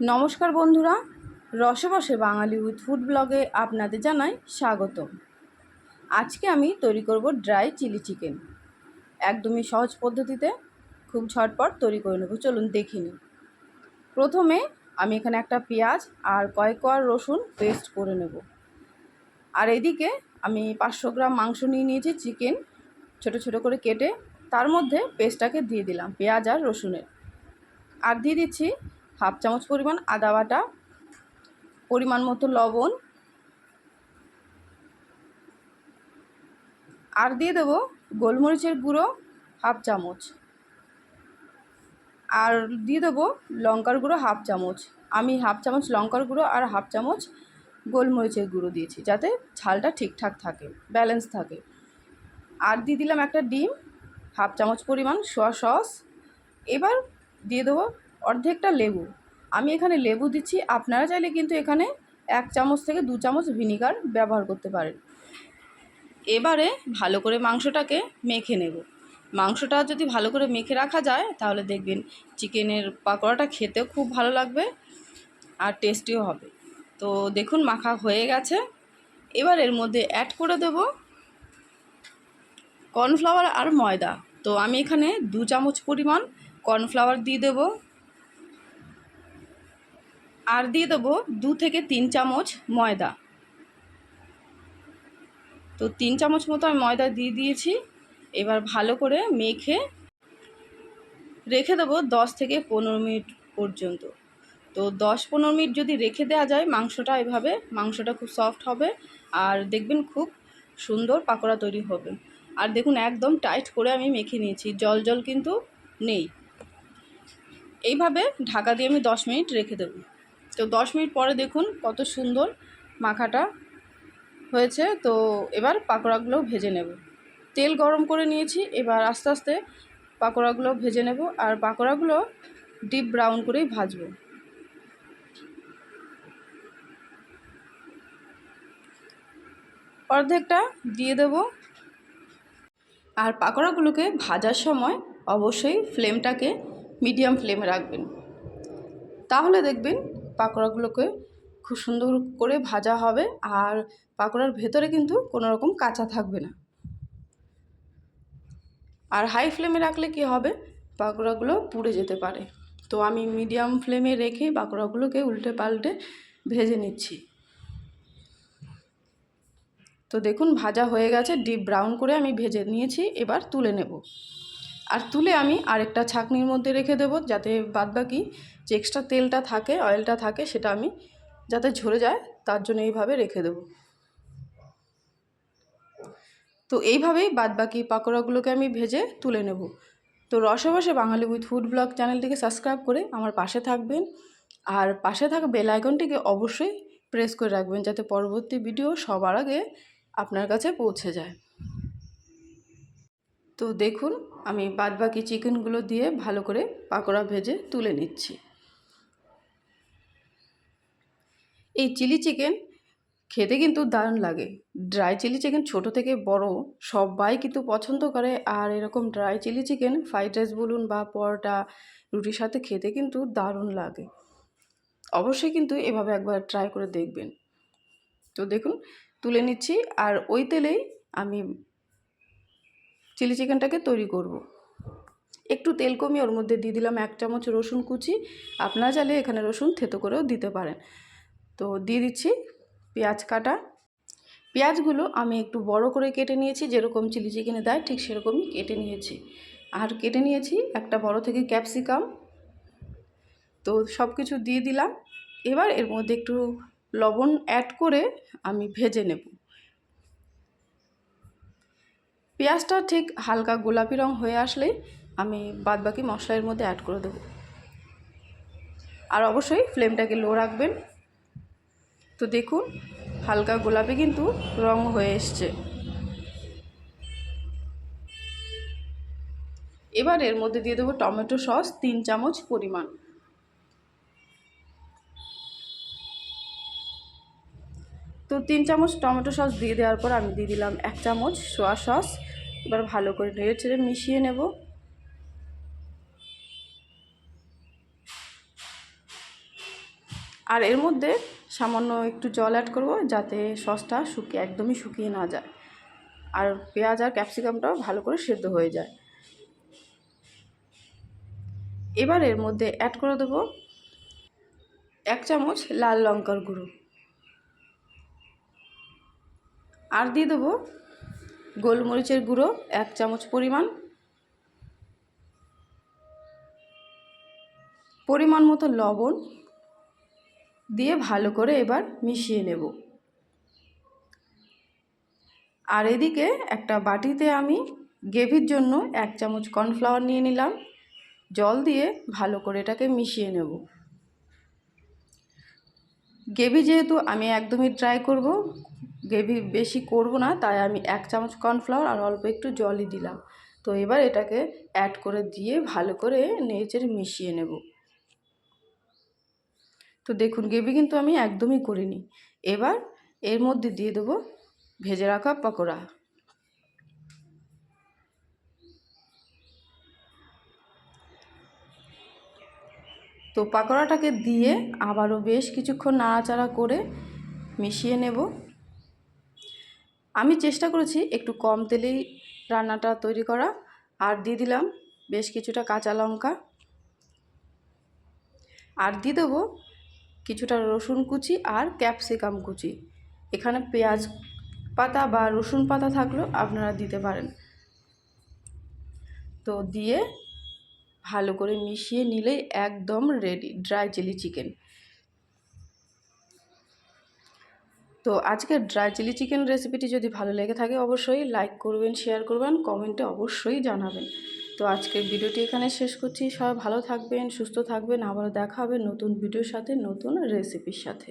নমস্কার বন্ধুরা রসে বসে বাঙালি উইথ ফুড ব্লগে আপনাদের জানাই স্বাগত আজকে আমি তৈরি করব ড্রাই চিলি চিকেন। একদমই সহজ পদ্ধতিতে খুব ঝটপট তৈরি করে নেব, চলুন দেখে নিই। প্রথমে আমি এখানে একটা পেঁয়াজ আর কয়েক কোয়ার রসুন পেস্ট করে নেব। আর এদিকে আমি পাঁচশো গ্রাম মাংস নিয়ে নিয়েছি চিকেন, ছোট ছোট করে কেটে তার মধ্যে পেস্টটাকে দিয়ে দিলাম, পেঁয়াজ আর রসুনের। আর দিয়ে দিচ্ছি হাফ চামচ পরিমাণ আদা বাটা, পরিমাণ মতো লবণ। আর দিয়ে দেবো গোলমরিচের গুঁড়ো হাফ চামচ। আর দিয়ে দেবো লঙ্কার গুঁড়ো হাফ চামচ। আমি হাফ চামচ লঙ্কার গুঁড়ো আর হাফ চামচ গোলমরিচের গুঁড়ো দিয়েছি যাতে ঝালটা ঠিকঠাক থাকে ব্যালেন্স থাকে। আর দিয়ে দিলাম একটা ডিম, হাফ চামচ পরিমাণ সোয়া সস। এবার দিয়ে দেবো অর্ধেকটা লেবু। আমি এখানে লেবু দিচ্ছি, আপনারা চাইলে কিন্তু এখানে এক চামচ থেকে দু চামচ ভিনিগার ব্যবহার করতে পারেন। এবারে ভালো করে মাংসটাকে মেখে নেব। মাংসটা যদি ভালো করে মেখে রাখা যায়, তাহলে দেখবেন চিকেনের পাকোড়াটা খেতেও খুব ভালো লাগবে আর টেস্টিও হবে। তো দেখুন, মাখা হয়ে গেছে। এবার এর মধ্যে অ্যাড করে দেব কর্নফ্লাওয়ার আর ময়দা। তো আমি এখানে দু চামচ পরিমাণ কর্নফ্লাওয়ার দিয়ে দেবো। আর দিয়ে দেবো দু থেকে তিন চামচ ময়দা। তো তিন চামচ মতো আমি ময়দা দিয়ে দিয়েছি। এবার ভালো করে মেখে রেখে দেবো দশ থেকে পনেরো মিনিট পর্যন্ত। তো দশ পনেরো মিনিট যদি রেখে দেওয়া যায়, মাংসটা এভাবে, মাংসটা খুব সফট হবে আর দেখবেন খুব সুন্দর পাকোড়া তৈরি হবে। আর দেখুন, একদম টাইট করে আমি মেখে নিয়েছি, জল জল কিন্তু নেই। এইভাবে ঢাকা দিয়ে আমি দশ মিনিট রেখে দেবো। তো দশ মিনিট পরে দেখুন কত সুন্দর মাখাটা হয়েছে। তো এবার পাকোড়াগুলো ভেজে নেব। তেল গরম করে নিয়েছি, এবার আস্তে আস্তে পাকোড়াগুলো ভেজে নেব আর পাকোড়াগুলো ডিপ ব্রাউন করেই ভাজবো। অর্ধেকটা দিয়ে দেব। আর পাকোড়াগুলোকে ভাজার সময় অবশ্যই ফ্লেমটাকে মিডিয়াম ফ্লেমে রাখবেন। তাহলে দেখবেন পাকোড়াগুলোকে খুব সুন্দর করে ভাজা হবে আর পাকোড়ার ভেতরে কিন্তু কোনো রকম কাঁচা থাকবে না। আর হাই ফ্লেমে রাখলে কি হবে? পাকোড়াগুলো পুড়ে যেতে পারে। তো আমি মিডিয়াম ফ্লেমে রেখে পাকোড়াগুলোকে উল্টে পাল্টে ভেজে নিচ্ছি। তো দেখুন, ভাজা হয়ে গেছে, ডিপ ব্রাউন করে আমি ভেজে নিয়েছি, এবার তুলে নেব। আর তুলে আমি আরেকটা ছাঁকনির মধ্যে রেখে দেবো, যাতে বাদবাকি যে এক্সট্রা তেলটা থাকে অয়েলটা থাকে, সেটা আমি যাতে ঝরে যায়, তার জন্য এইভাবে রেখে দেবো। তো এইভাবেই বাদবাকি পাকোড়াগুলোকে আমি ভেজে তুলে নেব। তো রসে বসে বাঙালি উইথ ফুড ব্লগ চ্যানেলটিকে সাবস্ক্রাইব করে আমার পাশে থাকবেন। আর পাশে থাকা বেল আইকনটিকে অবশ্যই প্রেস করে রাখবেন, যাতে পরবর্তী ভিডিও সবার আগে আপনার কাছে পৌঁছে যায়। তো দেখুন, আমি বাদবাকি চিকেনগুলো দিয়ে ভালো করে পাকোড়া ভেজে তুলে নিচ্ছি। এই চিলি চিকেন খেতে কিন্তু দারুণ লাগে। ড্রাই চিলি চিকেন ছোট থেকে বড় সবাই কিন্তু পছন্দ করে, আর এরকম dry chilli chicken, fried rice বলুন বা পরোটা, রুটির সাথে খেতে কিন্তু দারুণ লাগে। অবশ্যই কিন্তু এভাবে একবার ট্রাই করে দেখবেন। তো দেখুন, তুলে নিচ্ছি, আর ওই তেলেই আমি চিলি চিকেনটাকে তৈরি করব। একটু তেল কমিয়ে ওর মধ্যে দিয়ে দিলাম এক চামচ রসুন কুচি। আপনারা চাইলে এখানে রসুন থেতো করেও দিতে পারেন। তো দিয়ে দিচ্ছি পেঁয়াজ কাটা। পেঁয়াজগুলো আমি একটু বড় করে কেটে নিয়েছি, যেরকম চিলি চিকেনে দেয় ঠিক সেরকমই কেটে নিয়েছি। আর কেটে নিয়েছি একটা বড় থেকে ক্যাপসিকাম। তো সব কিছু দিয়ে দিলাম। এবার এর মধ্যে একটু লবণ অ্যাড করে আমি ভেজে নেব। পেঁয়াজটা ঠিক হালকা গোলাপি রং হয়ে আসলেই আমি বাদবাকি মশলার মধ্যে অ্যাড করে দেবো। আর অবশ্যই ফ্লেমটাকে লো রাখবেন। তো দেখুন, হালকা গোলাপি কিন্তু রং হয়ে এসছে। এবার এর মধ্যে দিয়ে দেবো টমেটো সস তিন চামচ পরিমাণ। তিন চামচ টমেটো সস দিয়ে দেওয়ার পর আমি দিয়ে দিলাম এক চামচ সোয়া সস। এবার ভালো করে নেড়ে চেড়ে মিশিয়ে নেব। আর এর মধ্যে সামান্য একটু জল অ্যাড করব যাতে সসটা শুকিয়ে একদমই শুকিয়ে না যায়। আর পেঁয়াজ আর ক্যাপসিকামটাও ভালো করে সেদ্ধ হয়ে যায়। এবার এর মধ্যে অ্যাড করে দেবো এক চামচ লাল লঙ্কার গুঁড়ো। আর দিয়ে দেবো গোলমরিচের গুঁড়ো, এক চামচ পরিমাণ। পরিমাণ মতো লবণ দিয়ে ভালো করে এবার মিশিয়ে নেব। আর এদিকে একটা বাটিতে আমি গ্রেভির জন্য এক চামচ কর্নফ্লাওয়ার নিয়ে নিলাম। জল দিয়ে ভালো করে এটাকে মিশিয়ে নেব। গ্রেভি যেহেতু আমি একদমই ট্রাই করব গ্রেভি বেশি করব না, তাই আমি এক চামচ কর্নফ্লাওয়ার আর অল্প একটু জলই দিলাম। তো এবার এটাকে অ্যাড করে দিয়ে ভালো করে নেড়েচেড়ে মিশিয়ে নেব। তো দেখুন, গ্রেভি কিন্তু আমি একদমই করিনি। এবার এর মধ্যে দিয়ে দেবো ভেজে রাখা পকোড়া। তো পাকোড়াটাকে দিয়ে আবারও বেশ কিছুক্ষণ নাড়াচাড়া করে মিশিয়ে নেব। আমি চেষ্টা করেছি একটু কম তেলেই রান্নাটা তৈরি করা, আর দিয়ে দিলাম বেশ কিছুটা কাঁচা লঙ্কা। আর দিয়ে দেবো কিছুটা রসুন কুচি আর ক্যাপসিকাম কুচি। এখানে পেঁয়াজ পাতা বা রসুন পাতা থাকলেও আপনারা দিতে পারেন। তো দিয়ে ভালো করে মিশিয়ে নিলেই একদম রেডি ড্রাই চিলি চিকেন তো আজকের ড্রাই চিলি চিকেন রেসিপিটি যদি ভালো লেগে থাকে অবশ্যই লাইক করবেন শেয়ার করবেন কমেন্টে অবশ্যই জানাবেন। তো আজকের ভিডিওটি এখানে শেষ করছি। সবাই ভালো থাকবেন, সুস্থ থাকবেন। আবারও দেখা হবে নতুন ভিডিওর সাথে, নতুন রেসিপির সাথে।